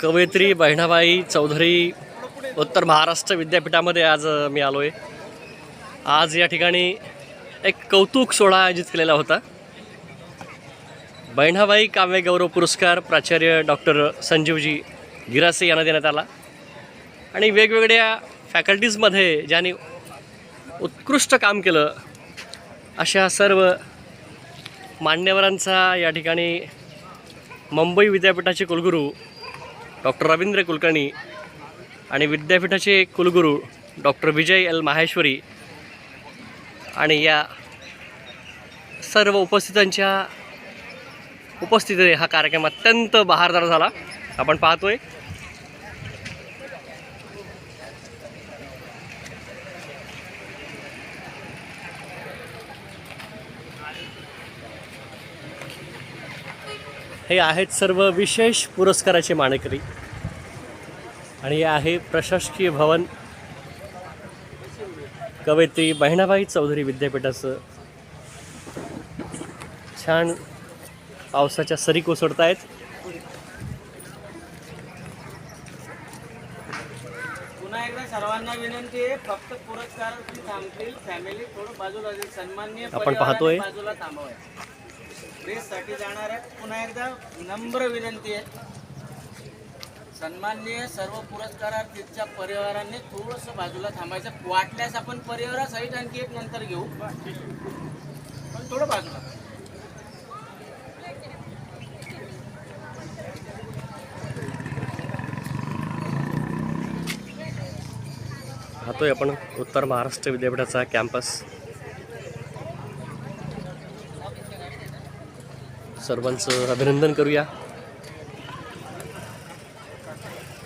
कवयित्री बहिणाबाई चौधरी उत्तर महाराष्ट्र विद्यापीठामध्ये आज मी आलो आहे आज या ठिकाणी एक कौतुक सोहळा आयोजित केलेला होता. बहिणाबाई काव्य गौरव पुरस्कार प्राचार्य डॉक्टर संजीवजी गिरासे यांना देण्यात आला. आणि वेगवेगळ्या फॅकल्टीजमध्ये ज्यांनी उत्कृष्ट काम केलं अशा सर्व मान्यवरांचा या ठिकाणी मुंबई विद्यापीठाचे कुलगुरू डॉक्टर रवींद्र कुलकर्णी आणि विद्यापीठाचे कुलगुरू डॉक्टर विजय एल माहेश्वरी आणि या सर्व उपस्थितांच्या उपस्थितीने हा कार्यक्रम अत्यंत बहारदार झाला. आपण पाहतोय हे आहेत सर्व विशेष पुरस्काराचे मानकरी आणि हे आहे प्रशासकीय भवन. कवयित्री बहिणाबाई चौधरी विद्यापीठाचं. छान पावसाच्या सरी कोसळत आहेत पुन्हा एकदा सर्वांना विनंती आहे फक्त पुरस्कार थांबतील. फॅमिली थोडं बाजूला जाईल. सन्माननीय आपण पाहतोय. बाजूला थांबवाय प्रेससाठी जाणार आहेत. पुन्हा एकदा नम्र विनंती आहे. सन्माननीय सर्व पुरस्कारार्थीच्या परिवारांनी थोडंसं बाजूला थांबायचं. वाटल्यास आपण परिवारासहित आणखी एक नंतर घेऊ. पण थोडं बाजूला. पाहतोय आपण उत्तर महाराष्ट्र विद्यापीठाचा कॅम्पस. सर्वांचं अभिनंदन करूया.